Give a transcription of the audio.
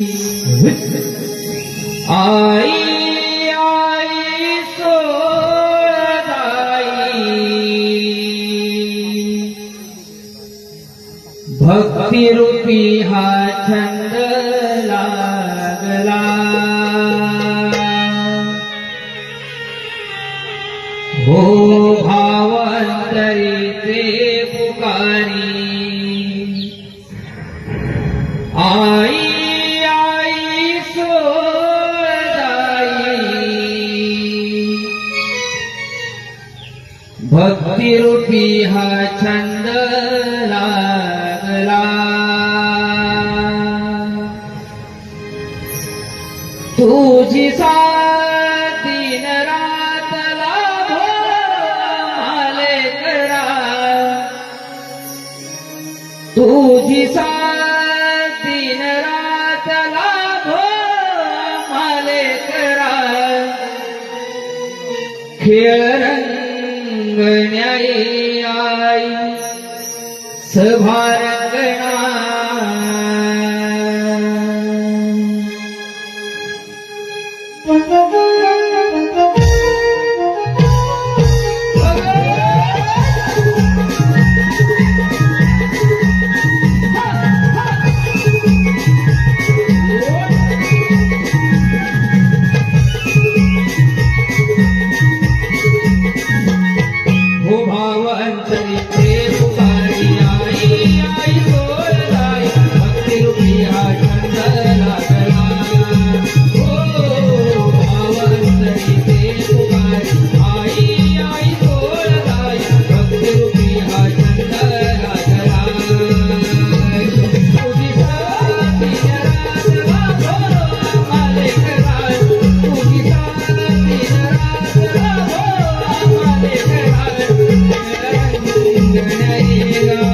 आई आई सोळदाई भक्ती रूपी हा छंद लागला. हो भक्ती हा छंद लागला. तुझी सा साथीन रात लाभो माले करा तुझी साथीन रात लाभो माले करा खेळ रंगण्याई आई सभारंगणा प्रेम Hallelujah.